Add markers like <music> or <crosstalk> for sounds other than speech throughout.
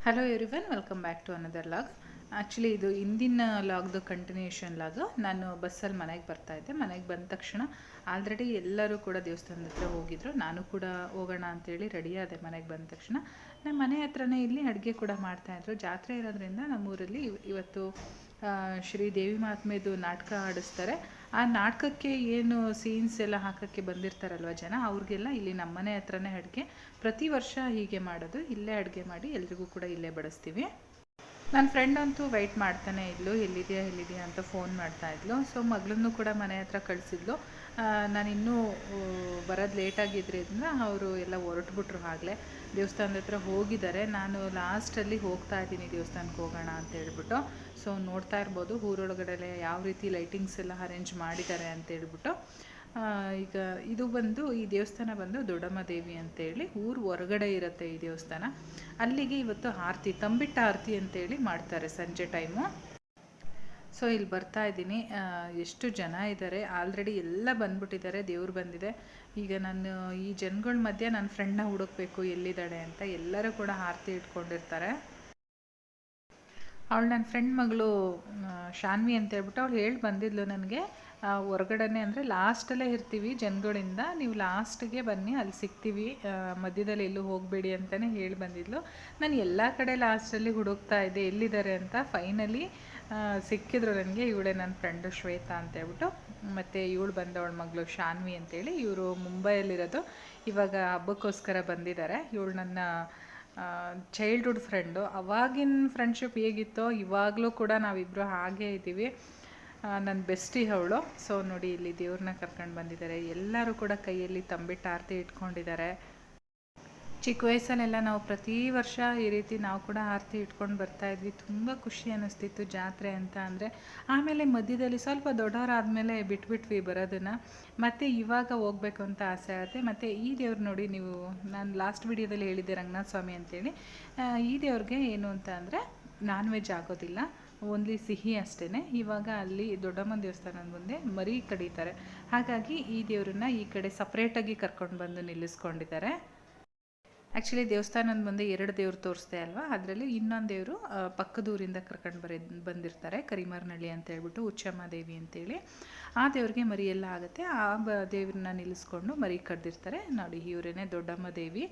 Hello everyone welcome back to another vlog actually ಇದು ಹಿಂದಿನ ಲಾಗ್ದು continuation log ನಾನು ಬಸ್ಸಲ್ಲಿ ಮನೆಗೆ ಬರ್ತಾ ಇದ್ದೆ. ಮನೆಗೆ ಬಂದ ತಕ್ಷಣ ಆಲ್ರೆಡಿ ಎಲ್ಲರೂ ಕೂಡ ದೇವಸ್ಥಾನದ ಹತ್ರ ಹೋಗಿದ್ರು. ನಾನು ಕೂಡ ಹೋಗೋಣ ಅಂತೇಳಿ ರೆಡಿ ಆದೆ ಮನೆಗೆ ಬಂದ ತಕ್ಷಣ. ನಮ್ಮ ಮನೆ ಹತ್ರನೇ ಇಲ್ಲಿ ಅಡುಗೆ ಕೂಡ ಮಾಡ್ತಾಯಿದ್ರು ಜಾತ್ರೆ ಇರೋದ್ರಿಂದ ನಮ್ಮೂರಲ್ಲಿ ಇವ್- ಇವತ್ತು ಶ್ರೀ ದೇವಿ ಮಹಾತ್ಮೆದು ನಾಟಕ ಆಡಿಸ್ತಾರೆ. ಆ ನಾಟಕಕ್ಕೆ ಏನು ಸೀನ್ಸ್ ಎಲ್ಲ ಹಾಕೋಕ್ಕೆ ಬಂದಿರ್ತಾರಲ್ವ ಜನ, ಅವ್ರಿಗೆಲ್ಲ ಇಲ್ಲಿ ನಮ್ಮ ಮನೆ ಹತ್ರನೇ ಅಡುಗೆ. ಪ್ರತಿ ವರ್ಷ ಹೀಗೆ ಮಾಡೋದು, ಇಲ್ಲೇ ಅಡುಗೆ ಮಾಡಿ ಎಲ್ರಿಗೂ ಕೂಡ ಇಲ್ಲೇ ಬಡಿಸ್ತೀವಿ. ನನ್ನ ಫ್ರೆಂಡ್ ಅಂತೂ ವೆಯ್ಟ್ ಮಾಡ್ತಾನೆ ಇದ್ಲು, ಎಲ್ಲಿದೆಯಾ ಎಲ್ಲಿದೆಯಾ ಅಂತ ಫೋನ್ ಮಾಡ್ತಾ ಇದ್ಲು. ಸೊ ಮಗಳನ್ನು ಕೂಡ ಮನೆ ಹತ್ರ ಕಳಿಸಿದ್ಲು. ನಾನು ಇನ್ನೂ ಬರೋದು ಲೇಟಾಗಿದ್ದರಿಂದ ಅವರು ಎಲ್ಲ ಹೊರಟ್ಬಿಟ್ರು ಆಗಲೇ. ದೇವಸ್ಥಾನದ ಹತ್ರ ಹೋಗಿದ್ದಾರೆ. ನಾನು ಲಾಸ್ಟಲ್ಲಿ ಹೋಗ್ತಾ ಇದ್ದೀನಿ ದೇವಸ್ಥಾನಕ್ಕೆ ಹೋಗೋಣ ಅಂತ ಹೇಳ್ಬಿಟ್ಟು. ಸೊ ನೋಡ್ತಾ ಇರ್ಬೋದು ಊರೊಳಗಡೆ ಯಾವ ರೀತಿ ಲೈಟಿಂಗ್ಸ್ ಎಲ್ಲ ಅರೇಂಜ್ ಮಾಡಿದ್ದಾರೆ ಅಂತ ಹೇಳ್ಬಿಟ್ಟು. ಈಗ ಇದು ಬಂದು ಈ ದೇವಸ್ಥಾನ ಬಂದು ದೊಡ್ಡಮ್ಮ ದೇವಿ ಅಂತೇಳಿ ಊರು ಹೊರಗಡೆ ಇರುತ್ತೆ ಈ ದೇವಸ್ಥಾನ. ಅಲ್ಲಿಗೆ ಇವತ್ತು ಆರತಿ, ತಂಬಿಟ್ಟ ಆರತಿ ಅಂತೇಳಿ ಮಾಡ್ತಾರೆ ಸಂಜೆ ಟೈಮು ಸೊ ಇಲ್ಲಿ ಬರ್ತಾ ಇದ್ದೀನಿ. ಎಷ್ಟು ಜನ ಇದ್ದಾರೆ ಆಲ್ರೆಡಿ ಎಲ್ಲ ಬಂದ್ಬಿಟ್ಟಿದ್ದಾರೆ, ದೇವ್ರು ಬಂದಿದೆ. ಈಗ ನಾನು ಈ ಜನಗಳ ಮಧ್ಯೆ ನನ್ನ ಫ್ರೆಂಡ್ನ ಹುಡುಕ್ಬೇಕು ಎಲ್ಲಿದ್ದಾಳೆ ಅಂತ ಎಲ್ಲರೂ ಕೂಡ ಆರತಿ ಇಟ್ಕೊಂಡಿರ್ತಾರೆ. ಅವಳು ನನ್ನ ಫ್ರೆಂಡ್ ಮಗಳು ಶಾನ್ವಿ ಅಂತ ಹೇಳ್ಬಿಟ್ಟು ಅವಳು ಹೇಳಿ ಬಂದಿದ್ಲು ನನಗೆ. ಹೊರಗಡೆನೆ ಅಂದರೆ ಲಾಸ್ಟಲ್ಲೇ ಇರ್ತೀವಿ ಜನಗಳಿಂದ. ನೀವು ಲಾಸ್ಟ್ಗೆ ಬನ್ನಿ, ಅಲ್ಲಿ ಸಿಗ್ತೀವಿ. ಮಧ್ಯದಲ್ಲಿ ಎಲ್ಲೂ ಹೋಗಬೇಡಿ ಅಂತಲೇ ಹೇಳಿ ಬಂದಿದ್ಲು. ನಾನು ಎಲ್ಲ ಕಡೆ ಲಾಸ್ಟಲ್ಲಿ ಹುಡುಕ್ತಾ ಇದ್ದೆ. ಎಲ್ಲಿದ್ದಾರೆ ಅಂತ ಫೈನಲಿ ಸಿಕ್ಕಿದ್ರು ನನಗೆ. ಇವಳೇ ನನ್ನ ಫ್ರೆಂಡು ಶ್ವೇತಾ ಅಂತ ಹೇಳ್ಬಿಟ್ಟು ಮತ್ತು ಇವಳು ಬಂದವಳ ಮಗಳು ಶಾನ್ವಿ ಅಂತೇಳಿ. ಇವರು ಮುಂಬೈಯಲ್ಲಿರೋದು. ಇವಾಗ ಹಬ್ಬಕ್ಕೋಸ್ಕರ ಬಂದಿದ್ದಾರೆ. ಇವಳು ನನ್ನ ಚೈಲ್ಡ್ಹುಡ್ ಫ್ರೆಂಡು ಅವಾಗಿನ ಫ್ರೆಂಡ್ಶಿಪ್ ಹೇಗಿತ್ತೋ, ಇವಾಗಲೂ ಕೂಡ ನಾವಿಬ್ಬರು ಹಾಗೇ ಇದ್ದೀವಿ. ನನ್ನ ಬೆಸ್ಟಿ ಅವಳು. ಸೊ ನೋಡಿ, ಇಲ್ಲಿ ದೇವ್ರನ್ನ ಕರ್ಕೊಂಡು ಬಂದಿದ್ದಾರೆ. ಎಲ್ಲರೂ ಕೂಡ ಕೈಯಲ್ಲಿ ತಂಬಿಟ್ಟು ಆರತಿ ಇಟ್ಕೊಂಡಿದ್ದಾರೆ. ಚಿಕ್ಕ ವಯಸ್ಸಲ್ಲೆಲ್ಲ ನಾವು ಪ್ರತಿ ವರ್ಷ ಈ ರೀತಿ ನಾವು ಕೂಡ ಆರತಿ ಇಟ್ಕೊಂಡು ಬರ್ತಾ ಇದ್ವಿ. ತುಂಬ ಖುಷಿ ಅನ್ನಿಸ್ತಿತ್ತು ಜಾತ್ರೆ ಅಂತ ಅಂದರೆ. ಆಮೇಲೆ ಮಧ್ಯದಲ್ಲಿ ಸ್ವಲ್ಪ ದೊಡ್ಡವರಾದಮೇಲೆ ಬಿಟ್ಬಿಟ್ವಿ ಬರೋದನ್ನು. ಮತ್ತು ಇವಾಗ ಹೋಗ್ಬೇಕು ಅಂತ ಆಸೆ ಆಗುತ್ತೆ. ಮತ್ತು ಈ ದೇವ್ರು ನೋಡಿ ನೀವು, ನಾನು ಲಾಸ್ಟ್ ವಿಡಿಯೋದಲ್ಲಿ ಹೇಳಿದ್ದೆ ರಂಗನಾಥ ಸ್ವಾಮಿ ಅಂತೇಳಿ. ಈ ದೇವ್ರಿಗೆ ಏನು ಅಂತ ಅಂದರೆ ನಾನ್ ವೆಜ್ ಆಗೋದಿಲ್ಲ. ಓನ್ಲಿ ಸಿಹಿ ಅಷ್ಟೇ ಇವಾಗ ಅಲ್ಲಿ ದೊಡ್ಡಮ್ಮನ ದೇವಸ್ಥಾನದ ಮುಂದೆ ಮರಿ ಕಡಿತಾರೆ. ಹಾಗಾಗಿ ಈ ದೇವರನ್ನ ಈ ಕಡೆ ಸಪ್ರೇಟಾಗಿ ಕರ್ಕೊಂಡು ಬಂದು ನಿಲ್ಲಿಸ್ಕೊಂಡಿದ್ದಾರೆ. ಆ್ಯಕ್ಚುಲಿ ದೇವಸ್ಥಾನದ ಮುಂದೆ ಎರಡು ದೇವ್ರು ತೋರಿಸ್ದೆ ಅಲ್ವಾ? ಅದರಲ್ಲಿ ಇನ್ನೊಂದು ದೇವರು ಪಕ್ಕದೂರಿಂದ ಕರ್ಕೊಂಡು ಬರ, ಬಂದಿರ್ತಾರೆ, ಕರಿಮಾರ್ನಳ್ಳಿ ಅಂತ ಹೇಳ್ಬಿಟ್ಟು ಉಚ್ಚಮ್ಮ ದೇವಿ ಅಂತೇಳಿ. ಆ ದೇವ್ರಿಗೆ ಮರಿ ಆಗುತ್ತೆ. ಆ ಬ ದೇವ್ರನ್ನ ನಿಲ್ಲಿಸ್ಕೊಂಡು ಮರಿ ಕಡ್ದಿರ್ತಾರೆ. ನೋಡಿ, ಇವರೇನೆ ದೊಡ್ಡಮ್ಮ ದೇವಿ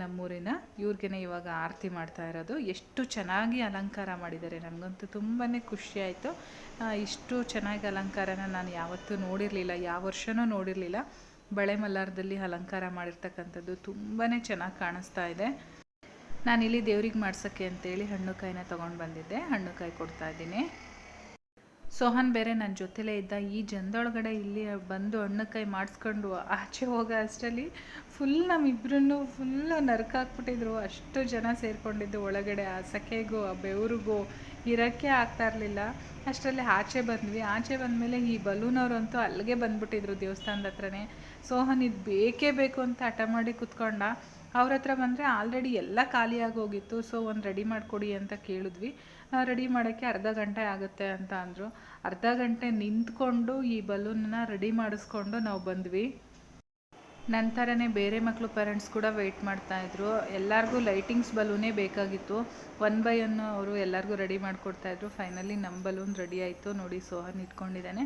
ನಮ್ಮೂರಿನ. ಇವ್ರಿಗೇನೆ ಇವಾಗ ಆರತಿ ಮಾಡ್ತಾ ಇರೋದು. ಎಷ್ಟು ಚೆನ್ನಾಗಿ ಅಲಂಕಾರ ಮಾಡಿದ್ದಾರೆ. ನನಗಂತೂ ತುಂಬಾ ಖುಷಿ ಆಯಿತು. ಇಷ್ಟು ಚೆನ್ನಾಗಿ ಅಲಂಕಾರನ ನಾನು ಯಾವತ್ತೂ ನೋಡಿರಲಿಲ್ಲ. ಯಾವ ವರ್ಷವೂ ನೋಡಿರಲಿಲ್ಲ. ಬಳೆ ಮಲ್ಲಾರದಲ್ಲಿ ಅಲಂಕಾರ ಮಾಡಿರ್ತಕ್ಕಂಥದ್ದು ತುಂಬಾ ಚೆನ್ನಾಗಿ ಕಾಣಿಸ್ತಾ ಇದೆ. ಇಲ್ಲಿ ದೇವ್ರಿಗೆ ಮಾಡ್ಸೋಕ್ಕೆ ಅಂತೇಳಿ ಹಣ್ಣುಕಾಯಿನ ತೊಗೊಂಡು ಬಂದಿದ್ದೆ. ಹಣ್ಣುಕಾಯಿ ಕೊಡ್ತಾ ಇದ್ದೀನಿ. ಸೋಹನ್ ಬೇರೆ ನನ್ನ ಜೊತೆಲೇ ಇದ್ದ ಈ ಜನದೊಳಗಡೆ ಇಲ್ಲಿ ಬಂದು ಹಣ್ಣುಕಾಯಿ ಮಾಡಿಸ್ಕೊಂಡು ಆಚೆ ಹೋಗೋ ಅಷ್ಟರಲ್ಲಿ ಫುಲ್ ನಮ್ಮಿಬ್ರನ್ನು ಫುಲ್ಲು ನರಕಾಕ್ಬಿಟ್ಟಿದ್ರು. ಅಷ್ಟು ಜನ ಸೇರಿಕೊಂಡಿದ್ದು ಒಳಗಡೆ ಆ ಸಖೆಗೂ ಆ ಬೆವರಿಗೂ ಇರೋಕ್ಕೆ ಆಗ್ತಾ ಇರಲಿಲ್ಲ. ಅಷ್ಟರಲ್ಲಿ ಆಚೆ ಬಂದ್ವಿ. ಆಚೆ ಬಂದಮೇಲೆ ಈ ಬಲೂನವ್ರಂತೂ ಅಲ್ಲಿಗೆ ಬಂದ್ಬಿಟ್ಟಿದ್ರು ದೇವಸ್ಥಾನದ ಹತ್ರನೇ. ಸೋಹನ್ ಇದು ಬೇಕೇ ಬೇಕು ಅಂತ ಹಠ ಮಾಡಿ ಕುತ್ಕೊಂಡ, ಅವ್ರ ಹತ್ರ ಬಂದರೆ ಆಲ್ರೆಡಿ ಎಲ್ಲ ಖಾಲಿಯಾಗಿ ಹೋಗಿತ್ತು ಸೊ ಒಂದು ರೆಡಿ ಮಾಡಿಕೊಡಿ ಅಂತ ಕೇಳಿದ್ವಿ. ರೆಡಿ ಮಾಡೋಕ್ಕೆ ಅರ್ಧ ಗಂಟೆ ಆಗುತ್ತೆ ಅಂತ ಅಂದರು. ಅರ್ಧ ಗಂಟೆ ನಿಂತ್ಕೊಂಡು ಈ ಬಲೂನನ್ನ ರೆಡಿ ಮಾಡಿಸ್ಕೊಂಡು ನಾವು ಬಂದ್ವಿ. ನಂತರನೇ ಬೇರೆ ಮಕ್ಕಳು ಪೇರೆಂಟ್ಸ್ ಕೂಡ ವೆಯ್ಟ್ ಮಾಡ್ತಾ ಇದ್ರು. ಎಲ್ಲರಿಗೂ ಲೈಟಿಂಗ್ಸ್ ಬಲೂನೇ ಬೇಕಾಗಿತ್ತು. ಒನ್ ಬೈ ಒನ್ ಅವರು ಎಲ್ಲರಿಗೂ ರೆಡಿ ಮಾಡಿಕೊಡ್ತಾಯಿದ್ರು ಫೈನಲಿ ನಮ್ಮ ಬಲೂನ್ ರೆಡಿ ಆಯಿತು. ನೋಡಿ ಸೋಹನ್ ಇಟ್ಕೊಂಡಿದ್ದಾನೆ.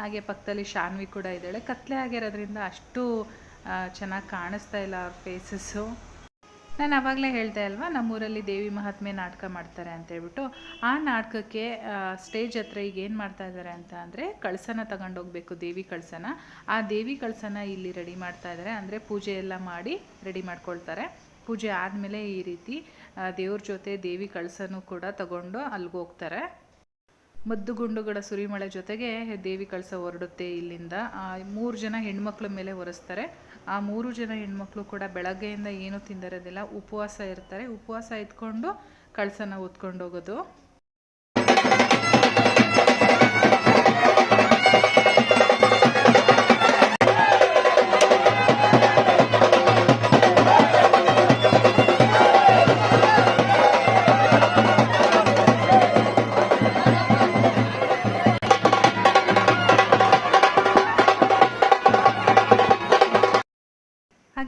ಹಾಗೆ ಪಕ್ಕದಲ್ಲಿ ಶಾನ್ವಿ ಕೂಡ ಇದ್ದಾಳೆ. ಕತ್ಲೆ ಆಗಿರೋದ್ರಿಂದ ಅಷ್ಟು ಚೆನ್ನಾಗಿ ಕಾಣಿಸ್ತಾ ಇಲ್ಲ ಅವ್ರ ಫೇಸಸ್ಸು ನಾನು ಆವಾಗಲೇ ಹೇಳ್ದೆ ಅಲ್ವಾ, ನಮ್ಮೂರಲ್ಲಿ ದೇವಿ ಮಹಾತ್ಮೆ ನಾಟಕ ಮಾಡ್ತಾರೆ ಅಂತ ಹೇಳ್ಬಿಟ್ಟು. ಆ ನಾಟಕಕ್ಕೆ ಸ್ಟೇಜ್ ಹತ್ರ ಈಗ ಏನು ಮಾಡ್ತಾ ಇದ್ದಾರೆ ಅಂತ ಅಂದರೆ ಕಳಸನ ತಗೊಂಡೋಗ್ಬೇಕು, ದೇವಿ ಕಳಸನ. ಆ ದೇವಿ ಕಳಸನ ಇಲ್ಲಿ ರೆಡಿ ಮಾಡ್ತಾ ಇದ್ದಾರೆ ಅಂದರೆ ಪೂಜೆ ಎಲ್ಲ ಮಾಡಿ ರೆಡಿ ಮಾಡ್ಕೊಳ್ತಾರೆ. ಪೂಜೆ ಆದಮೇಲೆ ಈ ರೀತಿ ದೇವ್ರ ಜೊತೆ ದೇವಿ ಕಳಸನೂ ಕೂಡ ತಗೊಂಡು ಅಲ್ಲಿಗೆ ಹೋಗ್ತಾರೆ. ಮದ್ದು ಗುಂಡುಗಳ ಸುರಿಮಳೆ ಜೊತೆಗೆ ದೇವಿ ಕಳಸ ಹೊರಡುತ್ತೆ ಇಲ್ಲಿಂದ. ಮೂರು ಜನ ಹೆಣ್ಮಕ್ಳ ಮೇಲೆ ಒರೆಸ್ತಾರೆ ಆ ಮೂರು ಜನ ಹೆಣ್ಮಕ್ಳು ಕೂಡ ಬೆಳಗ್ಗೆಯಿಂದ ಏನು ತಿಂದಿರೋದಿಲ್ಲ, ಉಪವಾಸ ಇರ್ತಾರೆ. ಉಪವಾಸ ಇದ್ಕೊಂಡು ಕಳಸನ ಹೊತ್ಕೊಂಡು ಹೋಗೋದು.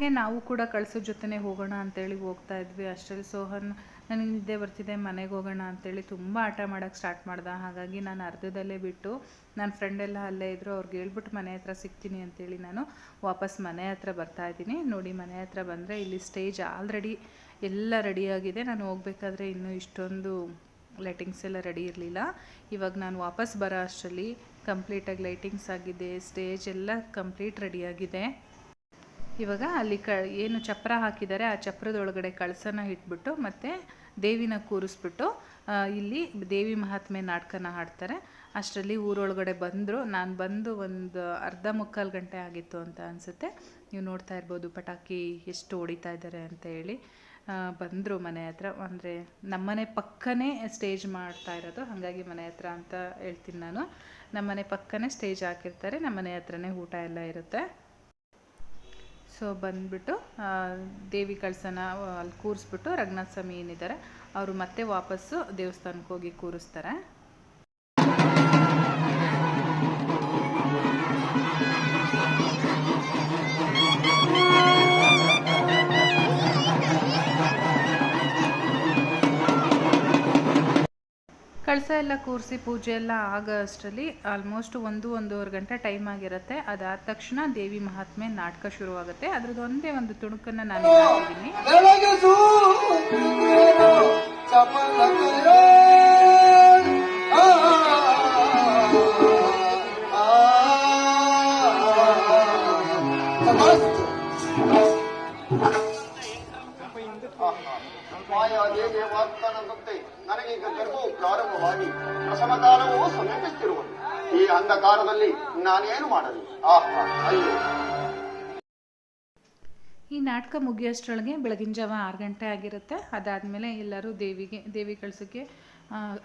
ಹಾಗೆ ನಾವು ಕೂಡ ಕಳ್ಸೋ ಜೊತೆನೇ ಹೋಗೋಣ ಅಂತೇಳಿ ಹೋಗ್ತಾ ಇದ್ವಿ ಅಷ್ಟರಲ್ಲಿ. ಸೋಹನ್ ನನಗೆ ನಿದ್ದೆ ಬರ್ತಿದೆ, ಮನೆಗೆ ಹೋಗೋಣ ಅಂತೇಳಿ ತುಂಬ ಆಟ ಮಾಡೋಕ್ಕೆ ಸ್ಟಾರ್ಟ್ ಮಾಡ್ದೆ. ಹಾಗಾಗಿ ನಾನು ಅರ್ಧದಲ್ಲೇ ಬಿಟ್ಟು ನನ್ನ ಫ್ರೆಂಡೆಲ್ಲ ಅಲ್ಲೇ ಇದ್ದರು ಅವ್ರಿಗೆ ಹೇಳ್ಬಿಟ್ಟು ಮನೆ ಹತ್ರ ಸಿಗ್ತೀನಿ ಅಂತೇಳಿ ನಾನು ವಾಪಸ್ ಮನೆ ಹತ್ರ ಬರ್ತಾ ಇದ್ದೀನಿ. ನೋಡಿ ಮನೆ ಹತ್ರ ಬಂದರೆ ಇಲ್ಲಿ ಸ್ಟೇಜ್ ಆಲ್ರೆಡಿ ಎಲ್ಲ ರೆಡಿಯಾಗಿದೆ ನಾನು ಹೋಗ್ಬೇಕಾದ್ರೆ ಇನ್ನೂ ಇಷ್ಟೊಂದು ಲೈಟಿಂಗ್ಸ್ ಎಲ್ಲ ರೆಡಿ ಇರಲಿಲ್ಲ. ಇವಾಗ ನಾನು ವಾಪಸ್ ಬರೋ ಅಷ್ಟರಲ್ಲಿ ಕಂಪ್ಲೀಟಾಗಿ ಲೈಟಿಂಗ್ಸ್ ಆಗಿದೆ ಸ್ಟೇಜ್ ಎಲ್ಲ ಕಂಪ್ಲೀಟ್ ರೆಡಿಯಾಗಿದೆ ಇವಾಗ ಅಲ್ಲಿ ಕ, ಏನು ಚಪ್ರ ಹಾಕಿದ್ದಾರೆ, ಆ ಚಪ್ರದೊಳಗಡೆ ಕಳಸನ ಇಟ್ಬಿಟ್ಟು ಮತ್ತು ದೇವಿನ ಕೂರಿಸ್ಬಿಟ್ಟು ಇಲ್ಲಿ ದೇವಿ ಮಹಾತ್ಮೆ ನಾಟಕನ ಹಾಡ್ತಾರೆ. ಅಷ್ಟರಲ್ಲಿ ಊರೊಳಗಡೆ ಬಂದರು, ನಾನು ಬಂದು ಒಂದು ಅರ್ಧ ಮುಕ್ಕಾಲು ಗಂಟೆ ಆಗಿತ್ತು ಅಂತ ಅನಿಸುತ್ತೆ. ನೀವು ನೋಡ್ತಾ ಇರ್ಬೋದು ಪಟಾಕಿ ಎಷ್ಟು ಹೊಡಿತಾ ಇದ್ದಾರೆ ಅಂತ ಹೇಳಿ. ಬಂದರು ಮನೆ ಹತ್ರ. ಅಂದರೆ ನಮ್ಮನೆ ಪಕ್ಕನೇ ಸ್ಟೇಜ್ ಮಾಡ್ತಾ ಇರೋದು. ಹಾಗಾಗಿ ಮನೆ ಹತ್ರ ಅಂತ ಹೇಳ್ತೀನಿ ನಾನು. ನಮ್ಮನೆ ಪಕ್ಕನೇ ಸ್ಟೇಜ್ ಹಾಕಿರ್ತಾರೆ. ನಮ್ಮನೆ ಹತ್ರನೇ ಊಟ ಎಲ್ಲ ಇರುತ್ತೆ. ಸೊ ಬಂದ್ಬಿಟ್ಟು ದೇವಿ ಕಳಸನ ಅಲ್ಲಿ ಕೂರಿಸ್ಬಿಟ್ಟು ರಂಗನಾಥ ಸ್ವಾಮಿ ಏನಿದ್ದಾರೆ, ಅವರು ಮತ್ತೆ ವಾಪಸ್ಸು ದೇವಸ್ಥಾನಕ್ಕೆ ಹೋಗಿ ಕೂರಿಸ್ತಾರೆ. ಕಳಸ ಎಲ್ಲ ಕೂರಿಸಿ ಪೂಜೆ ಎಲ್ಲ ಆಗೋ ಅಷ್ಟರಲ್ಲಿ ಆಲ್ಮೋಸ್ಟ್ ಒಂದು, ಒಂದೂವರೆ ಗಂಟೆ ಟೈಮ್ ಆಗಿರುತ್ತೆ. ಅದಾದ ತಕ್ಷಣ ದೇವಿ ಮಹಾತ್ಮೆ ನಾಟಕ ಶುರುವಾಗುತ್ತೆ. ಅದ್ರದ್ದು ಒಂದೇ ಒಂದು ತುಣುಕನ್ನು ನಾನು ಹಾಕಿದ್ದೀನಿ. ಪ್ರಸವ ಕಾಲವೂ ಸಮೀಪಿಸುತ್ತಿರುವುದು ಈ ಅಂಧಕಾರದಲ್ಲಿ ನಾನೇನು ಮಾಡಲಿ? ಅಯ್ಯೋ. ಈ ನಾಟಕ ಮುಗಿಯೋಷ್ಟರೊಳಗೆ ಬೆಳಗಿನ ಜಾವ ಆರು ಗಂಟೆ ಆಗಿರುತ್ತೆ. ಅದಾದಮೇಲೆ ಎಲ್ಲರೂ ದೇವಿಗೆ, ದೇವಿ ಕಳ್ಸೋಕ್ಕೆ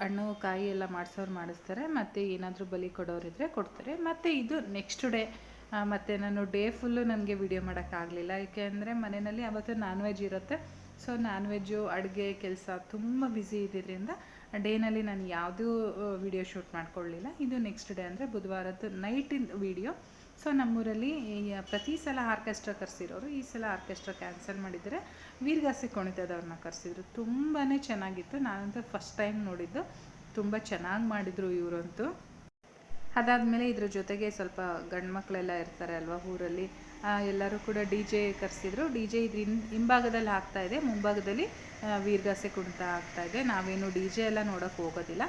ಹಣ್ಣು, ಕಾಯಿ ಎಲ್ಲ ಮಾಡಿಸೋರು ಮಾಡಿಸ್ತಾರೆ. ಮತ್ತು ಏನಾದರೂ ಬಲಿ ಕೊಡೋರಿದ್ರೆ ಕೊಡ್ತಾರೆ. ಮತ್ತು ಇದು ನೆಕ್ಸ್ಟ್ ಡೇ ಮತ್ತು ನಾನು ಡೇ ಫುಲ್ಲು ನನಗೆ ವಿಡಿಯೋ ಮಾಡೋಕ್ಕಾಗಲಿಲ್ಲ. ಅಂದರೆ ಮನೆಯಲ್ಲಿ ಆವತ್ತು ನಾನ್ ವೆಜ್ ಇರುತ್ತೆ. ಸೊ ನಾನ್ ವೆಜ್ಜು ಅಡುಗೆ, ಕೆಲಸ ತುಂಬ ಬ್ಯುಸಿ ಇದ್ದಿದ್ದರಿಂದ ಡೇನಲ್ಲಿ ನಾನು ಯಾವುದೂ ವಿಡಿಯೋ ಶೂಟ್ ಮಾಡ್ಕೊಳ್ಳಿಲ್ಲ. ಇದು ನೆಕ್ಸ್ಟ್ ಡೇ ಅಂದರೆ ಬುಧವಾರದ್ದು ನೈಟಿನ ವಿಡಿಯೋ ಸೊ ನಮ್ಮೂರಲ್ಲಿ ಪ್ರತಿ ಸಲ ಆರ್ಕೆಸ್ಟ್ರಾ ಕರೆಸಿರೋರು ಈ ಸಲ ಆರ್ಕೆಸ್ಟ್ರಾ ಕ್ಯಾನ್ಸಲ್ ಮಾಡಿದರೆ ವೀರಗಾಸೆ ಕುಣಿತದವ್ರನ್ನ ಕರೆಸಿದ್ರು. ತುಂಬಾ ಚೆನ್ನಾಗಿತ್ತು. ನಾನಂತೂ ಫಸ್ಟ್ ಟೈಮ್ ನೋಡಿದ್ದು. ತುಂಬ ಚೆನ್ನಾಗಿ ಮಾಡಿದರು ಇವರಂತೂ. ಅದಾದಮೇಲೆ ಇದ್ರ ಜೊತೆಗೆ ಸ್ವಲ್ಪ ಗಂಡು ಮಕ್ಕಳೆಲ್ಲ ಇರ್ತಾರೆ ಅಲ್ವಾ ಊರಲ್ಲಿ? ಎಲ್ಲರೂ ಕೂಡ ಡಿ ಜೆ ಕರೆಸಿದ್ರು. ಡಿ ಜೆ ಇದ್ರ ಹಿಂಭಾಗದಲ್ಲಿ ಆಗ್ತಾ ಇದೆ. ಮುಂಭಾಗದಲ್ಲಿ ವೀರಗಾಸೆ ಕುಣಿತ ಆಗ್ತಾ ಇದೆ. ನಾವೇನು ಡಿ ಜೆ ಎಲ್ಲ ನೋಡೋಕ್ಕೆ ಹೋಗೋದಿಲ್ಲ.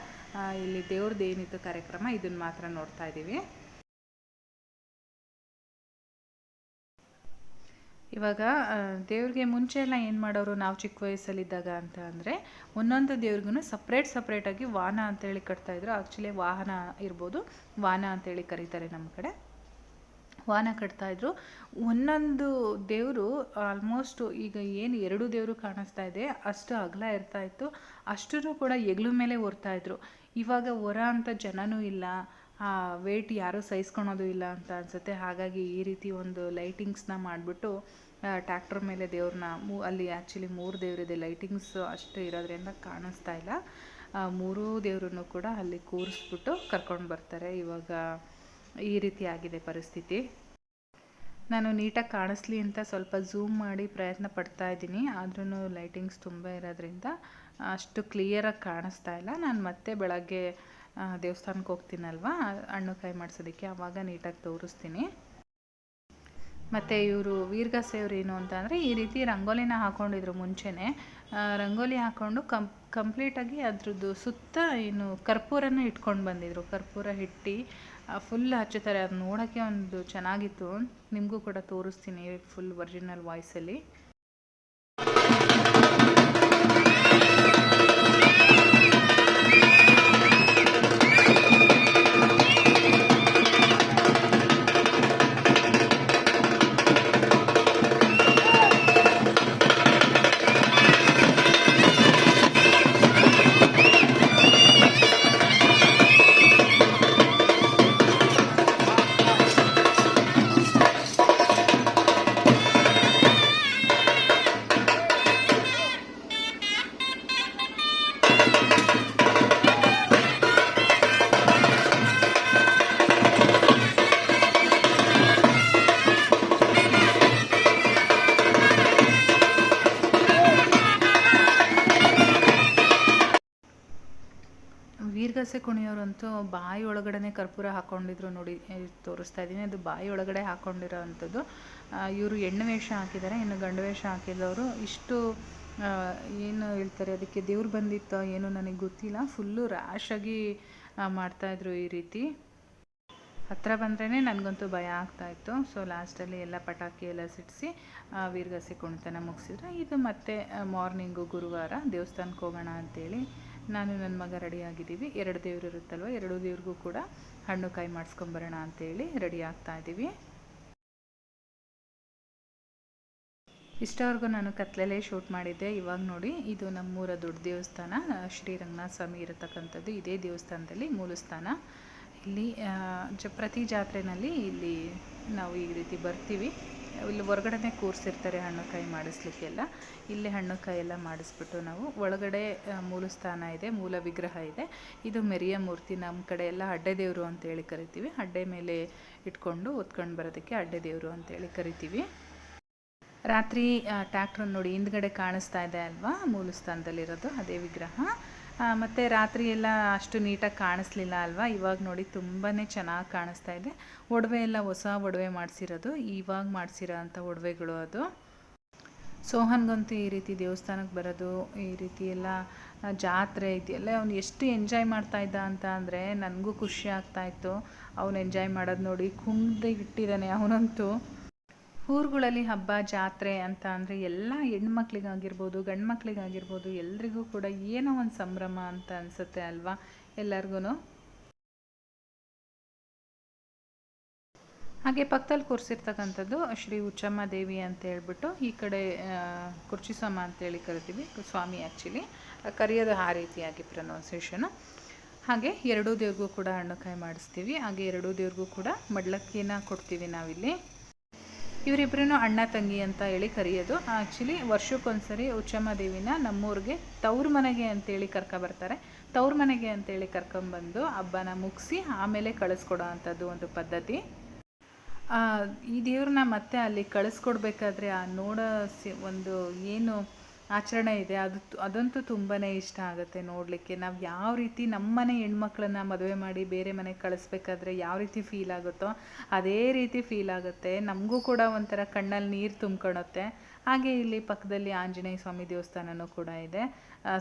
ಇಲ್ಲಿ ದೇವ್ರದ್ದು ಏನಿತ್ತು ಕಾರ್ಯಕ್ರಮ ಇದನ್ನು ಮಾತ್ರ ನೋಡ್ತಾ ಇದ್ದೀವಿ ಇವಾಗ ದೇವ್ರಿಗೆ ಮುಂಚೆ ಎಲ್ಲ ಏನು ಮಾಡೋರು ನಾವು ಚಿಕ್ಕ ವಯಸ್ಸಲ್ಲಿದ್ದಾಗ ಅಂತ ಅಂದರೆ, ಒಂದೊಂದು ದೇವ್ರಿಗೂ ಸಪ್ರೇಟ್ ಸಪ್ರೇಟಾಗಿ ವಾಹನ ಅಂತೇಳಿ ಕಟ್ತಾಯಿದ್ರು ಆ್ಯಕ್ಚುಲಿ ವಾಹನ ಇರ್ಬೋದು. ವಾಹನ ಅಂತೇಳಿ ಕರೀತಾರೆ ನಮ್ಮ ಕಡೆ. ವಾಹನ ಕಟ್ತಾಯಿದ್ರು ಒಂದೊಂದು ದೇವರು ಆಲ್ಮೋಸ್ಟು ಈಗ ಏನು ಎರಡು ದೇವರು ಕಾಣಿಸ್ತಾ ಇದೆ, ಅಷ್ಟು ಅಗಲ ಇರ್ತಾ ಇತ್ತು. ಅಷ್ಟೂ ಕೂಡ ಹೆಗ್ಲು ಮೇಲೆ ಹೊರ್ತಾ ಇದ್ರು. ಇವಾಗ ಹೊರ ಅಂತ ಜನನೂ ಇಲ್ಲ. ಆ, ವೇಟ್ ಯಾರೂ ಸಹಿಸ್ಕೊಳೋದು ಇಲ್ಲ ಅಂತ ಅನ್ಸುತ್ತೆ. ಹಾಗಾಗಿ ಈ ರೀತಿ ಒಂದು ಲೈಟಿಂಗ್ಸ್ನ ಮಾಡಿಬಿಟ್ಟು ಟ್ರ್ಯಾಕ್ಟರ್ ಮೇಲೆ ದೇವ್ರನ್ನ ಮೂ, ಅಲ್ಲಿ ಆ್ಯಕ್ಚುಲಿ ಮೂರು ದೇವರಿದೆ ಲೈಟಿಂಗ್ಸ್ ಅಷ್ಟು ಇರೋದ್ರಿಂದ ಕಾಣಿಸ್ತಾ ಇಲ್ಲ. ಮೂರೂ ದೇವ್ರನ್ನು ಕೂಡ ಅಲ್ಲಿ ಕೂರಿಸ್ಬಿಟ್ಟು ಕರ್ಕೊಂಡು ಬರ್ತಾರೆ. ಇವಾಗ ಈ ರೀತಿ ಆಗಿದೆ ಪರಿಸ್ಥಿತಿ. ನಾನು ನೀಟಾಗಿ ಕಾಣಿಸ್ಲಿ ಅಂತ ಸ್ವಲ್ಪ ಝೂಮ್ ಮಾಡಿ ಪ್ರಯತ್ನ ಪಡ್ತಾ ಇದ್ದೀನಿ. ಆದ್ರೂ ಲೈಟಿಂಗ್ಸ್ ತುಂಬ ಇರೋದ್ರಿಂದ ಅಷ್ಟು ಕ್ಲಿಯರಾಗಿ ಕಾಣಿಸ್ತಾ ಇಲ್ಲ. ನಾನು ಮತ್ತೆ ಬೆಳಗ್ಗೆ ದೇವಸ್ಥಾನಕ್ಕೆ ಹೋಗ್ತೀನಲ್ವಾ? ಹಣ್ಣು ಕೈ ಮಾಡಿಸೋದಕ್ಕೆ. ಆವಾಗ ನೀಟಾಗಿ ತೋರಿಸ್ತೀನಿ. ಮತ್ತು ಇವರು ವೀರಗಾಸೆಯವರು ಏನು ಅಂತಂದರೆ ಈ ರೀತಿ ರಂಗೋಲಿನ ಹಾಕ್ಕೊಂಡಿದ್ರು ಮುಂಚೆನೇ. ರಂಗೋಲಿ ಹಾಕ್ಕೊಂಡು ಕಂಪ್ ಕಂಪ್ಲೀಟಾಗಿ ಅದ್ರದ್ದು ಸುತ್ತ ಏನು ಕರ್ಪೂರನ ಇಟ್ಕೊಂಡು ಬಂದಿದ್ರು. ಕರ್ಪೂರ ಇಟ್ಟು ಫುಲ್ ಹಚ್ಚುತ್ತಾರೆ. ಅದು ನೋಡೋಕ್ಕೆ ಒಂದು ಚೆನ್ನಾಗಿತ್ತು. ನಿಮಗೂ ಕೂಡ ತೋರಿಸ್ತೀನಿ ಫುಲ್ ಒರಿಜಿನಲ್ ವಾಯ್ಸಲ್ಲಿ ಕುಣಿಯೋರಂತೂ ಬಾಯಿ ಒಳಗಡೆ ಕರ್ಪೂರ ಹಾಕ್ಕೊಂಡಿದ್ರು ನೋಡಿ ತೋರಿಸ್ತಾ ಇದ್ದೀನಿ. ಅದು ಬಾಯಿ ಒಳಗಡೆ ಹಾಕ್ಕೊಂಡಿರೋ ಅಂಥದ್ದು ಇವರು ಹೆಣ್ಣು ವೇಷ ಹಾಕಿದ್ದಾರೆ, ಇನ್ನು ಗಂಡು ವೇಷ ಹಾಕಿದವರು. ಇಷ್ಟು ಏನು ಹೇಳ್ತಾರೆ, ಅದಕ್ಕೆ ದೇವ್ರು ಬಂದಿತ್ತೋ ಏನು ನನಗೆ ಗೊತ್ತಿಲ್ಲ. ಫುಲ್ಲು ರ್ಯಾಶಾಗಿ ಮಾಡ್ತಾಯಿದ್ರು ಈ ರೀತಿ. ಹತ್ತಿರ ಬಂದ್ರೇ ನನಗಂತೂ ಭಯ ಆಗ್ತಾಯಿತ್ತು ಸೊ ಲಾಸ್ಟಲ್ಲಿ ಎಲ್ಲ ಪಟಾಕಿ ಎಲ್ಲ ಸಿಡಿಸಿ ವೀರ್ಗಸೆ ಕುಣಿತನ ಮುಗಿಸಿದ್ರು. ಇದು ಮತ್ತೆ ಮಾರ್ನಿಂಗು ಗುರುವಾರ ದೇವಸ್ಥಾನಕ್ಕೆ ಹೋಗೋಣ ಅಂತೇಳಿ. ನಾನು ನನ್ನ ಮಗ ರೆಡಿ ಆಗಿದ್ದೀವಿ. ಎರಡು ದೇವ್ರು ಇರುತ್ತಲ್ವ? ಎರಡು ದೇವ್ರಿಗೂ ಕೂಡ ಹಣ್ಣು ಕಾಯಿ ಮಾಡಿಸ್ಕೊಂಬರೋಣ ಅಂತೇಳಿ ರೆಡಿ ಆಗ್ತಾ ಇದ್ದೀವಿ. ಇಷ್ಟವರೆಗೂ ನಾನು ಕತ್ಲಲ್ಲೇ ಶೂಟ್ ಮಾಡಿದ್ದೆ. ಇವಾಗ ನೋಡಿ, ಇದು ನಮ್ಮೂರ ದೊಡ್ಡ ದೇವಸ್ಥಾನ. ಶ್ರೀ ರಂಗನಾಥ ಸ್ವಾಮಿ ಇರತಕ್ಕಂಥದ್ದು ಇದೇ ದೇವಸ್ಥಾನದಲ್ಲಿ ಮೂಲಸ್ಥಾನ ಇಲ್ಲಿ ಜ, ಪ್ರತಿ ಜಾತ್ರೆನಲ್ಲಿ ಇಲ್ಲಿ ನಾವು ಈ ರೀತಿ ಬರ್ತೀವಿ. ಇಲ್ಲಿ ಹೊರಗಡೆನೇ ಕೂರಿಸಿರ್ತಾರೆ ಹಣ್ಣು ಕಾಯಿ ಮಾಡಿಸ್ಲಿಕ್ಕೆಲ್ಲ. ಇಲ್ಲೇ ಹಣ್ಣು ಕಾಯಿ ಎಲ್ಲ ಮಾಡಿಸ್ಬಿಟ್ಟು ನಾವು ಒಳಗಡೆ ಮೂಲಸ್ಥಾನ ಇದೆ, ಮೂಲ ವಿಗ್ರಹ ಇದೆ. ಇದು ಮೆರಿಯ ಮೂರ್ತಿ ನಮ್ಮ ಕಡೆ ಎಲ್ಲ ಅಡ್ಡೆ ದೇವರು ಅಂತೇಳಿ ಕರಿತೀವಿ. ಅಡ್ಡೆ ಮೇಲೆ ಇಟ್ಕೊಂಡು ಹೊತ್ಕೊಂಡು ಬರೋದಕ್ಕೆ ಅಡ್ಡೆ ದೇವರು ಅಂತೇಳಿ ಕರಿತೀವಿ. ರಾತ್ರಿ ಟ್ಯಾಕ್ಟ್ರ್ ನೋಡಿ ಹಿಂದ್ಗಡೆ ಕಾಣಿಸ್ತಾ ಇದೆ ಅಲ್ವಾ? ಮೂಲಸ್ಥಾನದಲ್ಲಿರೋದು ಅದೇ ವಿಗ್ರಹ. ಮತ್ತೆ ರಾತ್ರಿ ಎಲ್ಲ ಅಷ್ಟು ನೀಟಾಗಿ ಕಾಣಿಸ್ಲಿಲ್ಲ ಅಲ್ವಾ? ಇವಾಗ ನೋಡಿ ತುಂಬಾ ಚೆನ್ನಾಗಿ ಕಾಣಿಸ್ತಾ ಇದೆ. ಒಡವೆ ಎಲ್ಲ ಹೊಸ ಒಡವೆ ಮಾಡಿಸಿರೋದು. ಇವಾಗ ಮಾಡಿಸಿರೋ ಅಂಥ ಒಡವೆಗಳು ಅದು. ಸೋಹನ್ಗಂತೂ ಈ ರೀತಿ ದೇವಸ್ಥಾನಕ್ಕೆ ಬರೋದು, ಈ ರೀತಿ ಎಲ್ಲ ಜಾತ್ರೆ ಇದೆಯಲ್ಲ ಅವ್ನು ಎಷ್ಟು ಎಂಜಾಯ್ ಮಾಡ್ತಾ ಇದ್ದ ಅಂತ ಅಂದರೆ ನನಗೂ ಖುಷಿ ಆಗ್ತಾ ಇತ್ತು. ಅವ್ನು ಎಂಜಾಯ್ ಮಾಡೋದು ನೋಡಿ ಕುಣ್ದು ಇಟ್ಟಿದ್ದಾನೆ ಅವನಂತೂ. ಊರುಗಳಲ್ಲಿ ಹಬ್ಬ, ಜಾತ್ರೆ ಅಂತ ಅಂದರೆ ಎಲ್ಲ ಹೆಣ್ಮಕ್ಳಿಗಾಗಿರ್ಬೋದು ಗಂಡು ಮಕ್ಳಿಗಾಗಿರ್ಬೋದು ಎಲ್ರಿಗೂ ಕೂಡ ಏನೋ ಒಂದು ಸಂಭ್ರಮ ಅಂತ ಅನಿಸುತ್ತೆ ಅಲ್ವಾ ಎಲ್ಲರಿಗೂ ಹಾಗೆ ಪಕ್ಕದಲ್ಲಿ ಕೂರಿಸಿರ್ತಕ್ಕಂಥದ್ದು ಶ್ರೀ ಉಚ್ಚಮ್ಮ ದೇವಿ ಅಂತ ಹೇಳ್ಬಿಟ್ಟು ಈ ಕಡೆ ಕುರ್ಚಿ ಕುರ್ಚಿಸಮ್ಮ ಅಂತೇಳಿ ಕರಿತೀವಿ, ಸ್ವಾಮಿ ಆ್ಯಕ್ಚುಲಿ ಕರೆಯೋದು ಆ ರೀತಿಯಾಗಿ ಪ್ರೊನೌನ್ಸೇಷನು ಹಾಗೆ ಎರಡೂ ದೇವ್ರಿಗೂ ಕೂಡ ಹಣ್ಣುಕಾಯಿ ಮಾಡಿಸ್ತೀವಿ. ಹಾಗೆ ಎರಡೂ ದೇವ್ರಿಗೂ ಕೂಡ ಮಡ್ಲಕ್ಕಿನ ಕೊಡ್ತೀವಿ ನಾವಿಲ್ಲಿ. ಇವರಿಬ್ಬರೂ ಅಣ್ಣ ತಂಗಿ ಅಂತ ಹೇಳಿ ಕರೆಯೋದು. ಆ್ಯಕ್ಚುಲಿ ವರ್ಷಕ್ಕೊಂದ್ಸರಿ ಉಚ್ಚಮ್ಮ ದೇವಿನ ನಮ್ಮೂರಿಗೆ ತವ್ರ ಮನೆಗೆ ಅಂತೇಳಿ ಕರ್ಕೊಬರ್ತಾರೆ ತವ್ರ ಮನೆಗೆ ಅಂತೇಳಿ ಕರ್ಕೊಂಬಂದು ಹಬ್ಬನ ಮುಗಿಸಿ ಆಮೇಲೆ ಕಳಿಸ್ಕೊಡೋ ಅಂಥದ್ದು ಒಂದು ಪದ್ಧತಿ. ಈ ದೇವ್ರನ್ನ ಮತ್ತೆ ಅಲ್ಲಿ ಕಳಿಸ್ಕೊಡ್ಬೇಕಾದ್ರೆ ಆ ನೋಡೋ ಒಂದು ಏನು ಆಚರಣೆ ಇದೆ. ಅದು ಅದಂತೂ ತುಂಬಾ ಇಷ್ಟ ಆಗುತ್ತೆ ನೋಡಲಿಕ್ಕೆ. ನಾವು ಯಾವ ರೀತಿ ನಮ್ಮನೆ ಹೆಣ್ಮಕ್ಳನ್ನ ಮದುವೆ ಮಾಡಿ ಬೇರೆ ಮನೆಗೆ ಕಳಿಸ್ಬೇಕಾದ್ರೆ ಯಾವ ರೀತಿ ಫೀಲ್ ಆಗುತ್ತೋ ಅದೇ ರೀತಿ ಫೀಲ್ ಆಗುತ್ತೆ. ನಮಗೂ ಕೂಡ ಒಂಥರ ಕಣ್ಣಲ್ಲಿ ನೀರು ತುಂಬ್ಕೊಳುತ್ತೆ. ಹಾಗೆ ಇಲ್ಲಿ ಪಕ್ಕದಲ್ಲಿ ಆಂಜನೇಯ ಸ್ವಾಮಿ ದೇವಸ್ಥಾನನೂ ಕೂಡ ಇದೆ.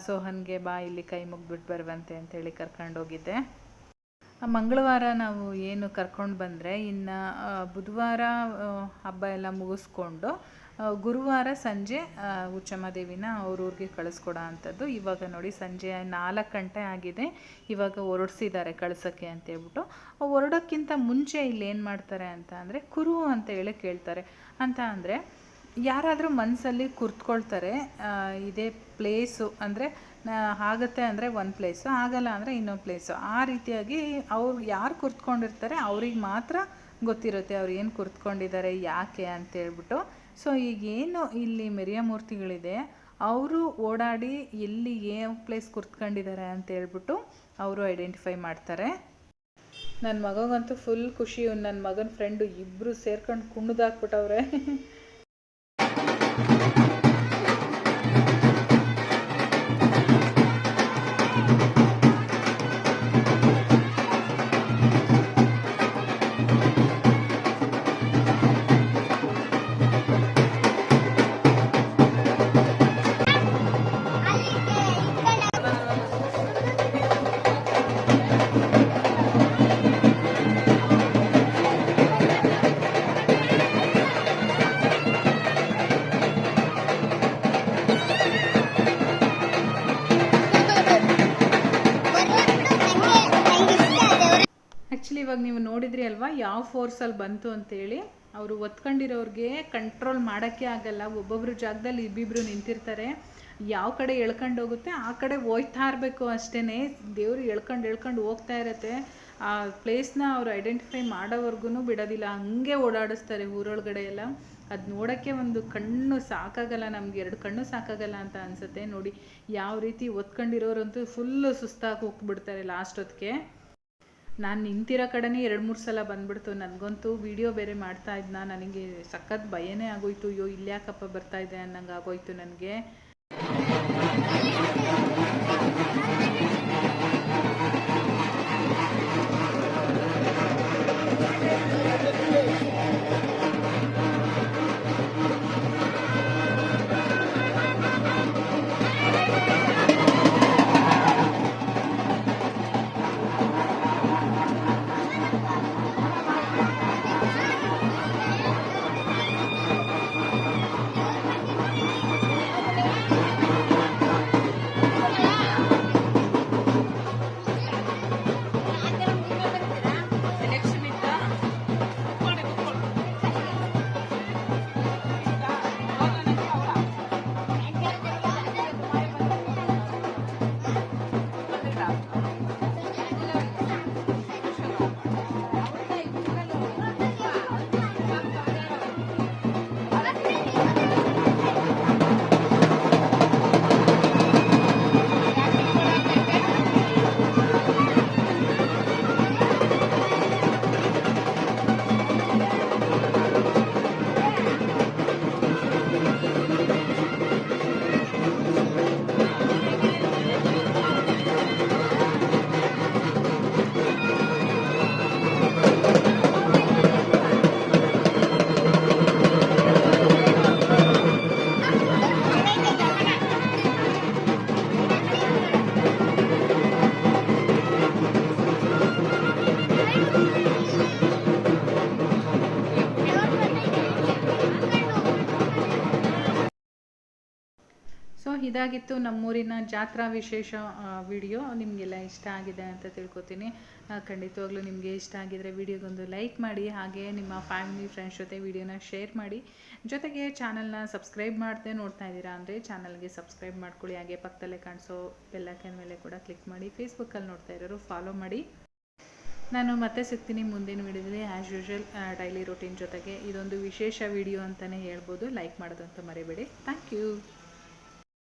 ಸೋಹನ್ಗೆ ಬಾ, ಇಲ್ಲಿ ಕೈ ಮುಗ್ಬಿಟ್ಟು ಬರುವಂತೆ ಅಂತೇಳಿ ಕರ್ಕೊಂಡೋಗಿದ್ದೆ. ಮಂಗಳವಾರ ನಾವು ಏನು ಕರ್ಕೊಂಡು ಬಂದರೆ ಇನ್ನು ಬುಧವಾರ ಹಬ್ಬ ಎಲ್ಲ ಮುಗಿಸ್ಕೊಂಡು ಗುರುವಾರ ಸಂಜೆ ದೇವಿನ ಅವ್ರ ಊರಿಗೆ ಕಳಿಸ್ಕೊಡೋ ಅಂಥದ್ದು. ಇವಾಗ ನೋಡಿ ಸಂಜೆ ನಾಲ್ಕು ಗಂಟೆ ಆಗಿದೆ. ಇವಾಗ ಹೊರಡಿಸಿದ್ದಾರೆ ಕಳ್ಸೋಕ್ಕೆ ಅಂತ ಹೇಳ್ಬಿಟ್ಟು. ಹೊರಡೋಕ್ಕಿಂತ ಮುಂಚೆ ಇಲ್ಲಿ ಏನು ಮಾಡ್ತಾರೆ ಅಂತ ಅಂದರೆ, ಕುರು ಅಂತ ಹೇಳಿ ಕೇಳ್ತಾರೆ. ಅಂತ ಅಂದರೆ, ಯಾರಾದರೂ ಮನಸ್ಸಲ್ಲಿ ಕುರ್ತ್ಕೊಳ್ತಾರೆ ಇದೇ ಪ್ಲೇಸು ಅಂದರೆ ಆಗುತ್ತೆ ಅಂದರೆ ಒಂದು ಪ್ಲೇಸು ಆಗಲ್ಲ ಅಂದರೆ ಇನ್ನೊಂದು ಪ್ಲೇಸು ಆ ರೀತಿಯಾಗಿ ಅವ್ರು ಯಾರು ಕುರ್ತ್ಕೊಂಡಿರ್ತಾರೆ ಅವ್ರಿಗೆ ಮಾತ್ರ ಗೊತ್ತಿರುತ್ತೆ ಅವ್ರು ಏನು ಕುರ್ತ್ಕೊಂಡಿದ್ದಾರೆ, ಯಾಕೆ ಅಂತೇಳ್ಬಿಟ್ಟು ಸೊ ಈಗೇನು ಇಲ್ಲಿ ಮೆರಿಯ ಮೂರ್ತಿಗಳಿದೆ ಅವರು ಓಡಾಡಿ ಎಲ್ಲಿ ಏನು ಪ್ಲೇಸ್ ಕುರ್ತ್ಕೊಂಡಿದ್ದಾರೆ ಅಂತ ಹೇಳ್ಬಿಟ್ಟು ಅವರು ಐಡೆಂಟಿಫೈ ಮಾಡ್ತಾರೆ. ನನ್ನ ಮಗಗಂತೂ ಫುಲ್ ಖುಷಿ ನನ್ನ ಮಗನ ಫ್ರೆಂಡು ಇಬ್ಬರು ಸೇರ್ಕೊಂಡು ಕುಣಿದಾಕ್ಬಿಟ್ಟವ್ರೆ. <laughs> ಫೋರ್ಸಲ್ಲಿ ಬಂತು ಅಂತೇಳಿ ಅವರು ಒತ್ಕೊಂಡಿರೋರಿಗೆ ಕಂಟ್ರೋಲ್ ಮಾಡೋಕ್ಕೆ ಆಗಲ್ಲ. ಒಬ್ಬೊಬ್ರು ಜಾಗದಲ್ಲಿ ಇಬ್ಬಿಬ್ರು ನಿಂತಿರ್ತಾರೆ. ಯಾವ ಕಡೆ ಎಳ್ಕೊಂಡು ಹೋಗುತ್ತೆ ಆ ಕಡೆ ಹೋಯ್ತಾ ಇರಬೇಕು ಅಷ್ಟೇ ದೇವರು ಎಳ್ಕೊಂಡು ಎಳ್ಕೊಂಡು ಹೋಗ್ತಾ ಇರತ್ತೆ. ಆ ಪ್ಲೇಸ್ನ ಅವರು ಐಡೆಂಟಿಫೈ ಮಾಡೋವರೆಗೂ ಬಿಡೋದಿಲ್ಲ. ಹಂಗೆ ಓಡಾಡಿಸ್ತಾರೆ ಊರೊಳಗಡೆ ಎಲ್ಲ. ಅದು ನೋಡೋಕ್ಕೆ ಒಂದು ಕಣ್ಣು ಸಾಕಾಗಲ್ಲ ನಮ್ಗೆ. ಎರಡು ಕಣ್ಣು ಸಾಕಾಗಲ್ಲ ಅಂತ ಅನ್ಸುತ್ತೆ ನೋಡಿ. ಯಾವ ರೀತಿ ಒತ್ಕೊಂಡಿರೋರಂತೂ ಫುಲ್ಲು ಸುಸ್ತಾಗಿ ಹೋಗ್ಬಿಡ್ತಾರೆ ಲಾಸ್ಟ್ ಹೊತ್ತಿಗೆ ನಾನು ನಿಂತಿರೋ ಕಡೆನೇ ಎರಡು ಮೂರು ಸಲ ಬಂದ್ಬಿಡ್ತು. ನನಗಂತೂ ವಿಡಿಯೋ ಬೇರೆ ಮಾಡ್ತಾ ಇದ್ನ. ನನಗೆ ಸಖತ್ ಭಯನೇ ಆಗೋಯ್ತು. ಅಯ್ಯೋ, ಇಲ್ಲಿ ಯಾಕಪ್ಪ ಬರ್ತಾ ಇದೆ ಅನ್ನಂಗೆ ಆಗೋಯ್ತು ನನಗೆ. ಇದಾಗಿತ್ತು ನಮ್ಮೂರಿನ ಜಾತ್ರಾ ವಿಶೇಷ ವಿಡಿಯೋ. ನಿಮಗೆಲ್ಲ ಇಷ್ಟ ಆಗಿದೆ ಅಂತ ತಿಳ್ಕೊತೀನಿ. ಖಂಡಿತವಾಗ್ಲೂ ನಿಮಗೆ ಇಷ್ಟ ಆಗಿದ್ರೆ ವಿಡಿಯೋಗೊಂದು ಲೈಕ್ ಮಾಡಿ, ಹಾಗೆ ನಿಮ್ಮ ಫ್ಯಾಮಿಲಿ ಫ್ರೆಂಡ್ಸ್ ಜೊತೆ ವಿಡಿಯೋನ ಶೇರ್ ಮಾಡಿ. ಜೊತೆಗೆ ಚಾನಲ್ನ ಸಬ್ಸ್ಕ್ರೈಬ್ ಮಾಡದೆ ನೋಡ್ತಾ ಇದ್ದೀರಾ ಅಂದರೆ ಚಾನಲ್ಗೆ ಸಬ್ಸ್ಕ್ರೈಬ್ ಮಾಡ್ಕೊಳ್ಳಿ. ಹಾಗೆ ಪಕ್ಕದಲ್ಲೇ ಕಾಣಿಸೋ ಬೆಲ್ಲೈಕನ್ ಮೇಲೆ ಕೂಡ ಕ್ಲಿಕ್ ಮಾಡಿ. ಫೇಸ್ಬುಕ್ಕಲ್ಲಿ ನೋಡ್ತಾ ಇರೋರು ಫಾಲೋ ಮಾಡಿ. ನಾನು ಮತ್ತೆ ಸಿಗ್ತೀನಿ ಮುಂದಿನ ವಿಡಿಯೋದಲ್ಲಿ. ಆ್ಯಸ್ ಯೂಶುವಲ್ ಡೈಲಿ ರೊಟೀನ್ ಜೊತೆಗೆ ಇದೊಂದು ವಿಶೇಷ ವಿಡಿಯೋ ಅಂತಲೇ ಹೇಳ್ಬೋದು. ಲೈಕ್ ಮಾಡೋದಂತ ಮರಿಬೇಡಿ. Thank you